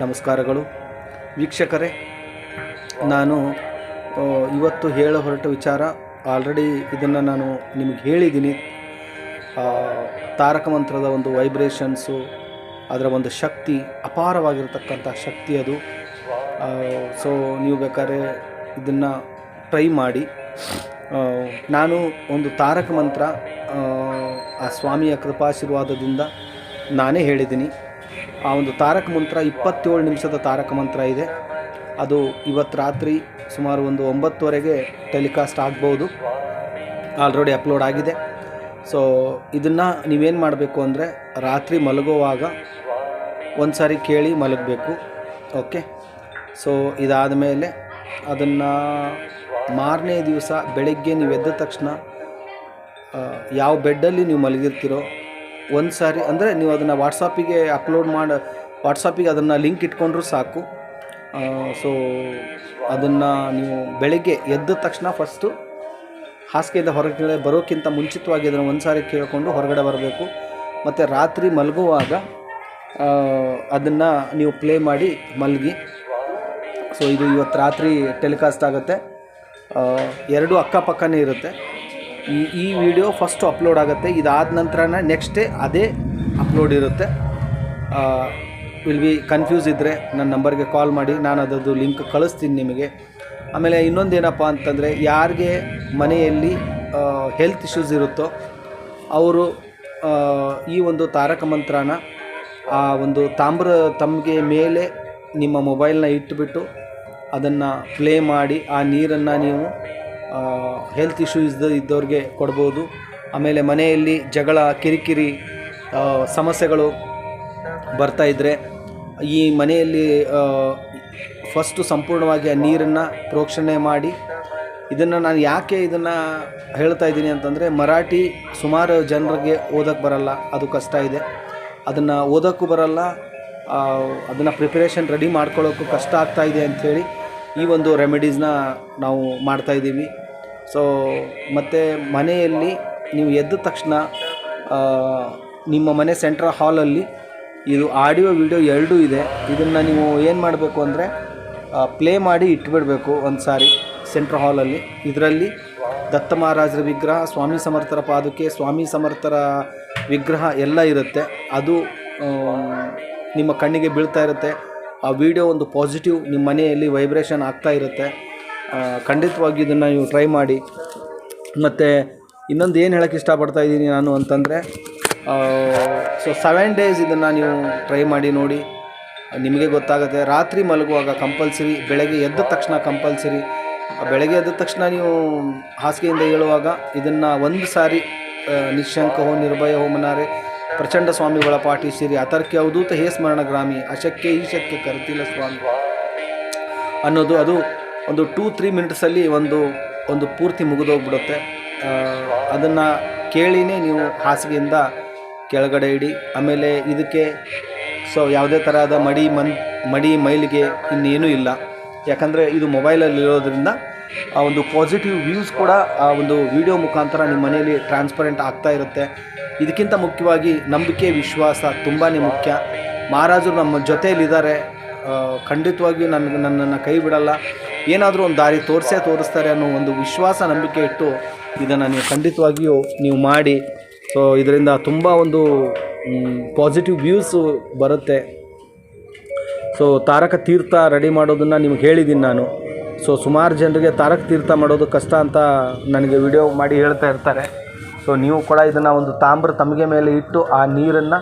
ನಮಸ್ಕಾರಗಳು. ವೀಕ್ಷಕರೇ, ನಾನು ಇವತ್ತು ಹೇಳ ಹೊರಟ ವಿಚಾರ ಆಲ್ರೆಡಿ ಇದನ್ನು ನಾನು ನಿಮಗೆ ಹೇಳಿದ್ದೀನಿ. ತಾರಕ ಮಂತ್ರದ ಒಂದು ವೈಬ್ರೇಷನ್ಸು ಅದರ ಒಂದು ಶಕ್ತಿ ಅಪಾರವಾಗಿರತಕ್ಕಂಥ ಶಕ್ತಿ ಅದು. ಸೊ ನೀವು ಬೇಕಾದ್ರೆ ಇದನ್ನು ಟ್ರೈ ಮಾಡಿ. ನಾನು ಒಂದು ತಾರಕ ಮಂತ್ರ ಆ ಸ್ವಾಮಿಯ ಕೃಪಾಶೀರ್ವಾದದಿಂದ ನಾನೇ ಹೇಳಿದ್ದೀನಿ. ಆ ಒಂದು ತಾರಕ ಮಂತ್ರ ಇಪ್ಪತ್ತೇಳು ನಿಮಿಷದ ತಾರಕ ಮಂತ್ರ ಇದೆ. ಅದು ಇವತ್ತು ರಾತ್ರಿ ಸುಮಾರು ಒಂದು ಒಂಬತ್ತುವರೆಗೆ ಟೆಲಿಕಾಸ್ಟ್ ಆಗ್ಬೋದು. ಆಲ್ರೆಡಿ ಅಪ್ಲೋಡ್ ಆಗಿದೆ. ಸೊ ಇದನ್ನು ನೀವೇನು ಮಾಡಬೇಕು ಅಂದರೆ ರಾತ್ರಿ ಮಲಗುವಾಗ ಒಂದು ಸಾರಿ ಕೇಳಿ ಮಲಗಬೇಕು. ಓಕೆ ಸೊ ಇದಾದ ಮೇಲೆ ಅದನ್ನು ಮಾರನೇ ದಿವಸ ಬೆಳಗ್ಗೆ ನೀವು ಎದ್ದ ತಕ್ಷಣ ಯಾವ ಬೆಡ್ಡಲ್ಲಿ ನೀವು ಮಲಗಿರ್ತೀರೋ ಒಂದು ಸಾರಿ ಅಂದರೆ ನೀವು ಅದನ್ನು ವಾಟ್ಸಾಪಿಗೆ ಅಪ್ಲೋಡ್ ಮಾಡಿ ವಾಟ್ಸಾಪಿಗೆ ಅದನ್ನು ಲಿಂಕ್ ಇಟ್ಕೊಂಡ್ರು ಸಾಕು. ಸೊ ಅದನ್ನು ನೀವು ಬೆಳಗ್ಗೆ ಎದ್ದ ತಕ್ಷಣ ಫಸ್ಟು ಹಾಸಿಗೆಯಿಂದ ಹೊರಗಡೆ ಬರೋಕ್ಕಿಂತ ಮುಂಚಿತವಾಗಿ ಅದನ್ನು ಒಂದು ಸಾರಿ ಕೇಳಿಕೊಂಡು ಹೊರಗಡೆ ಬರಬೇಕು. ಮತ್ತು ರಾತ್ರಿ ಮಲಗುವಾಗ ಅದನ್ನು ನೀವು ಪ್ಲೇ ಮಾಡಿ ಮಲಗಿ. ಸೊ ಇದು ಇವತ್ತು ರಾತ್ರಿ ಟೆಲಿಕಾಸ್ಟ್ ಆಗುತ್ತೆ. ಎರಡೂ ಅಕ್ಕಪಕ್ಕನೇ ಇರುತ್ತೆ. ಈ ಈ ವಿಡಿಯೋ ಫಸ್ಟ್ ಅಪ್ಲೋಡ್ ಆಗುತ್ತೆ. ಇದಾದ ನಂತರನೇ ನೆಕ್ಸ್ಟ್ ಡೇ ಅದೇ ಅಪ್ಲೋಡ್ ಇರುತ್ತೆ. ವಿಲ್ ಬಿ ಕನ್ಫ್ಯೂಸ್ ಇದ್ದರೆ ನನ್ನ ನಂಬರ್ಗೆ ಕಾಲ್ ಮಾಡಿ, ನಾನು ಅದರದ್ದು ಲಿಂಕ್ ಕಳಿಸ್ತೀನಿ ನಿಮಗೆ. ಆಮೇಲೆ ಇನ್ನೊಂದೇನಪ್ಪ ಅಂತಂದರೆ, ಯಾರಿಗೆ ಮನೆಯಲ್ಲಿ ಹೆಲ್ತ್ ಇಶ್ಯೂಸ್ ಇರುತ್ತೋ, ಅವರು ಈ ಒಂದು ತಾರಕ ಮಂತ್ರನ, ಆ ಒಂದು ತಾಮ್ರ ತಮಗೆ ಮೇಲೆ ನಿಮ್ಮ ಮೊಬೈಲ್ನ ಇಟ್ಟುಬಿಟ್ಟು ಅದನ್ನು ಪ್ಲೇ ಮಾಡಿ, ಆ ನೀರನ್ನು ನೀವು ಹೆಲ್ತ್ ಇಶ್ಯೂ ಇದ್ದ ಇದ್ದವ್ರಿಗೆ ಕೊಡ್ಬೋದು. ಆಮೇಲೆ ಮನೆಯಲ್ಲಿ ಜಗಳ, ಕಿರಿಕಿರಿ ಸಮಸ್ಯೆಗಳು ಬರ್ತಾ ಇದ್ದರೆ ಈ ಮನೆಯಲ್ಲಿ ಫಸ್ಟು ಸಂಪೂರ್ಣವಾಗಿ ಆ ನೀರನ್ನು ಪ್ರೋಕ್ಷಣೆ ಮಾಡಿ ಇದನ್ನು ನಾನು ಯಾಕೆ ಇದನ್ನು ಹೇಳ್ತಾ ಇದ್ದೀನಿ ಅಂತಂದರೆ ಮರಾಠಿ ಸುಮಾರು ಜನರಿಗೆ ಓದೋಕ್ಕೆ ಬರಲ್ಲ, ಅದು ಕಷ್ಟ ಇದೆ. ಅದನ್ನು ಓದೋಕ್ಕೂ ಬರಲ್ಲ ಅದನ್ನು ಪ್ರಿಪರೇಷನ್ ರೆಡಿ ಮಾಡ್ಕೊಳ್ಳೋಕ್ಕೂ ಕಷ್ಟ ಆಗ್ತಾಯಿದೆ ಅಂಥೇಳಿ ಈ ಒಂದು ರೆಮಿಡೀಸ್ನ ನಾವು ಮಾಡ್ತಾಯಿದ್ದೀವಿ ಸೊ ಮತ್ತು ಮನೆಯಲ್ಲಿ ನೀವು ಎದ್ದ ತಕ್ಷಣ ನಿಮ್ಮ ಮನೆ ಸೆಂಟ್ರಲ್ ಹಾಲಲ್ಲಿ ಇದು ಆಡಿಯೋ ವಿಡಿಯೋ ಎರಡೂ ಇದೆ. ಇದನ್ನು ನೀವು ಏನು ಮಾಡಬೇಕು ಅಂದರೆ ಪ್ಲೇ ಮಾಡಿ ಇಟ್ಬಿಡಬೇಕು ಒಂದು ಸಾರಿ ಸೆಂಟ್ರಲ್ ಹಾಲಲ್ಲಿ ಇದರಲ್ಲಿ ದತ್ತ ಮಹಾರಾಜರ ವಿಗ್ರಹ, ಸ್ವಾಮಿ ಸಮರ್ಥರ ಪಾದುಕೆ, ಸ್ವಾಮಿ ಸಮರ್ಥರ ವಿಗ್ರಹ ಎಲ್ಲ ಇರುತ್ತೆ. ಅದು ನಿಮ್ಮ ಕಣ್ಣಿಗೆ ಬೀಳ್ತಾ ಇರುತ್ತೆ. ಆ ವಿಡಿಯೋ ಒಂದು ಪಾಸಿಟಿವ್ ನಿಮ್ಮ ಮನೆಯಲ್ಲಿ ವೈಬ್ರೇಷನ್ ಆಗ್ತಾ ಇರುತ್ತೆ. ಖಂಡಿತವಾಗಿ ಇದನ್ನು ನೀವು ಟ್ರೈ ಮಾಡಿ. ಮತ್ತು ಇನ್ನೊಂದು ಏನು ಹೇಳೋಕ್ಕೆ ಇಷ್ಟಪಡ್ತಾ ಇದ್ದೀನಿ ನಾನು ಅಂತಂದರೆ ಸೊ ಸೆವೆನ್ ಡೇಸ್ ಇದನ್ನು ನೀವು ಟ್ರೈ ಮಾಡಿ ನೋಡಿ. ನಿಮಗೆ ಗೊತ್ತಾಗುತ್ತೆ, ರಾತ್ರಿ ಮಲಗುವಾಗ ಕಂಪಲ್ಸರಿ ಬೆಳಗ್ಗೆ ಎದ್ದ ತಕ್ಷಣ ಕಂಪಲ್ಸರಿ ಬೆಳಗ್ಗೆ ಎದ್ದ ತಕ್ಷಣ ನೀವು ಹಾಸಿಗೆಯಿಂದ ಹೇಳುವಾಗ ಇದನ್ನು ಒಂದು ಸಾರಿ ನಿಶಂಕ ಹೋ, ನಿರ್ಭಯ ಹೋ ಮನಾರೆ, ಪ್ರಚಂಡ ಸ್ವಾಮಿಗಳ ಪಾಠಿಸಿರಿ ಅತರ್ಕ್ಯ ಅವಧೂತ ಹೇ ಸ್ಮರಣ ಗ್ರಾಮಿ, ಅಶಕ್ಯ ಈ ಶಕ್ಯ ಕರ್ತಿಲ್ಲ ಸ್ವಾಮಿ ಅನ್ನೋದು ಅದು ಒಂದು ಟೂ ತ್ರೀ ಮಿನಿಟ್ಸಲ್ಲಿ ಒಂದು ಒಂದು ಪೂರ್ತಿ ಮುಗಿದೋಗ್ಬಿಡುತ್ತೆ. ಅದನ್ನು ಕೇಳಿನೇ ನೀವು ಹಾಸಿಗೆಯಿಂದ ಕೆಳಗಡೆ ಇಡಿ. ಆಮೇಲೆ ಇದಕ್ಕೆ ಸೊ ಯಾವುದೇ ಥರದ ಮಡಿ ಮನ್, ಮಡಿ ಮೈಲಿಗೆ ಇನ್ನೇನೂ ಇಲ್ಲ. ಯಾಕಂದರೆ ಇದು ಮೊಬೈಲಲ್ಲಿ ಇರೋದ್ರಿಂದ ಆ ಒಂದು ಪಾಸಿಟಿವ್ ವ್ಯೂಸ್ ಕೂಡ ಆ ಒಂದು ವಿಡಿಯೋ ಮುಖಾಂತರ ನಿಮ್ಮ ಮನೆಯಲ್ಲಿ ಟ್ರಾನ್ಸ್ಪರೆಂಟ್ ಆಗ್ತಾ ಇರುತ್ತೆ. ಇದಕ್ಕಿಂತ ಮುಖ್ಯವಾಗಿ ನಂಬಿಕೆ, ವಿಶ್ವಾಸ ತುಂಬಾ ಮುಖ್ಯ. ಮಹಾರಾಜರು ನಮ್ಮ ಜೊತೆಯಲ್ಲಿದ್ದಾರೆ. ಖಂಡಿತವಾಗಿಯೂ ನನಗೆ, ನನ್ನನ್ನು ಕೈ ಬಿಡಲ್ಲ. ಏನಾದರೂ ಒಂದು ದಾರಿ ತೋರಿಸೇ ತೋರಿಸ್ತಾರೆ ಅನ್ನೋ ಒಂದು ವಿಶ್ವಾಸ, ನಂಬಿಕೆ ಇಟ್ಟು ಇದನ್ನು ನೀವು ಖಂಡಿತವಾಗಿಯೂ ನೀವು ಮಾಡಿ. ಸೊ ಇದರಿಂದ ತುಂಬ ಒಂದು ಪಾಸಿಟಿವ್ ವ್ಯೂಸು ಬರುತ್ತೆ. ಸೊ ತಾರಕ ತೀರ್ಥ ರೆಡಿ ಮಾಡೋದನ್ನು ನಿಮ್ಗೆ ಹೇಳಿದ್ದೀನಿ ನಾನು. ಸೊ ಸುಮಾರು ಜನರಿಗೆ ತಾರಕ ತೀರ್ಥ ಮಾಡೋದು ಕಷ್ಟ ಅಂತ ನನಗೆ ವಿಡಿಯೋ ಮಾಡಿ ಹೇಳ್ತಾ ಇರ್ತಾರೆ. ಸೊ ನೀವು ಕೂಡ ಇದನ್ನು ಒಂದು ತಾಮ್ರ ತಮಗೆ ಮೇಲೆ ಇಟ್ಟು ಆ ನೀರನ್ನು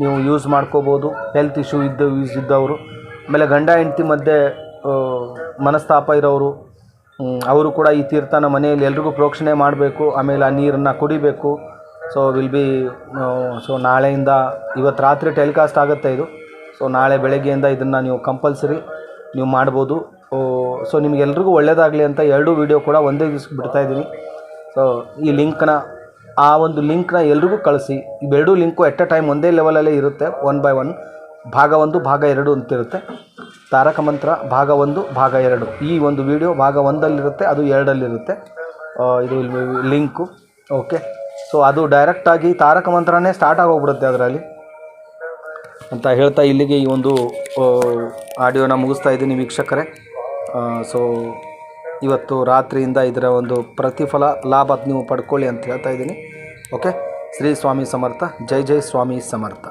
ನೀವು ಯೂಸ್ ಮಾಡ್ಕೋಬೋದು. ಹೆಲ್ತ್ ಇಶ್ಯೂ ಇದ್ದ ಯೂಸ್ ಇದ್ದವರು. ಆಮೇಲೆ ಗಂಡ, ಹೆಂಡತಿ ಮಧ್ಯೆ ಮನಸ್ತಾಪ ಇರೋರು ಅವರು ಕೂಡ ಈ ತೀರ್ಥನ ಮನೆಯಲ್ಲಿ ಎಲ್ರಿಗೂ ಪ್ರೋಕ್ಷಣೆ ಮಾಡಬೇಕು, ಆಮೇಲೆ ಆ ನೀರನ್ನು ಕುಡಿಬೇಕು. ಸೊ ವಿಲ್ ಬಿ ಸೊ ನಾಳೆಯಿಂದ ಇವತ್ತು ರಾತ್ರಿ ಟೆಲಿಕಾಸ್ಟ್ ಆಗುತ್ತೆ ಇದು. ಸೊ ನಾಳೆ ಬೆಳಗ್ಗೆಯಿಂದ ಇದನ್ನು ನೀವು ಕಂಪಲ್ಸರಿ ನೀವು ಮಾಡ್ಬೋದು. ಸೊ ನಿಮಗೆಲ್ರಿಗೂ ಒಳ್ಳೆಯದಾಗಲಿ ಅಂತ ಎರಡೂ ವಿಡಿಯೋ ಕೂಡ ಒಂದೇ ದಿವ್ಸಕ್ಕೆ ಬಿಡ್ತಾಯಿದ್ದೀನಿ ಸೊ ಈ ಲಿಂಕ್ನ ಆ ಒಂದು ಲಿಂಕ್ನ ಎಲ್ರಿಗೂ ಕಳಿಸಿ. ಇವೆರಡೂ ಲಿಂಕು ಎಟ್ ಅ ಟೈಮ್ ಒಂದೇ ಲೆವೆಲಲ್ಲೇ ಇರುತ್ತೆ. ಒನ್ ಬೈ ಒನ್ ಭಾಗ ಒಂದು, ಭಾಗ ಎರಡು ಅಂತಿರುತ್ತೆ. ತಾರಕ ಮಂತ್ರ ಭಾಗ ಒಂದು, ಭಾಗ ಎರಡು. ಈ ಒಂದು ವಿಡಿಯೋ ಭಾಗ ಒಂದಲ್ಲಿರುತ್ತೆ, ಅದು ಎರಡಲ್ಲಿರುತ್ತೆ. ಇದು ಲಿಂಕು ಓಕೆ ಸೊ ಅದು ಡೈರೆಕ್ಟಾಗಿ ತಾರಕ ಮಂತ್ರನೇ ಸ್ಟಾರ್ಟ್ ಆಗೋಗ್ಬಿಡುತ್ತೆ ಅದರಲ್ಲಿ. ಅಂತ ಹೇಳ್ತಾ ಇಲ್ಲಿಗೆ ಈ ಒಂದು ಆಡಿಯೋನ ಮುಗಿಸ್ತಾ ಇದ್ದೀನಿ ವೀಕ್ಷಕರೇ. ಸೊ ಇವತ್ತು ರಾತ್ರಿಯಿಂದ ಇದರ ಒಂದು ಪ್ರತಿಫಲ, ಲಾಭ ನೀವು ಪಡ್ಕೊಳ್ಳಿ ಅಂತ ಹೇಳ್ತಾ ಇದ್ದೀನಿ. ಓಕೆ ಶ್ರೀ ಸ್ವಾಮಿ ಸಮರ್ಥ. ಜೈ ಜೈ ಸ್ವಾಮಿ ಸಮರ್ಥ.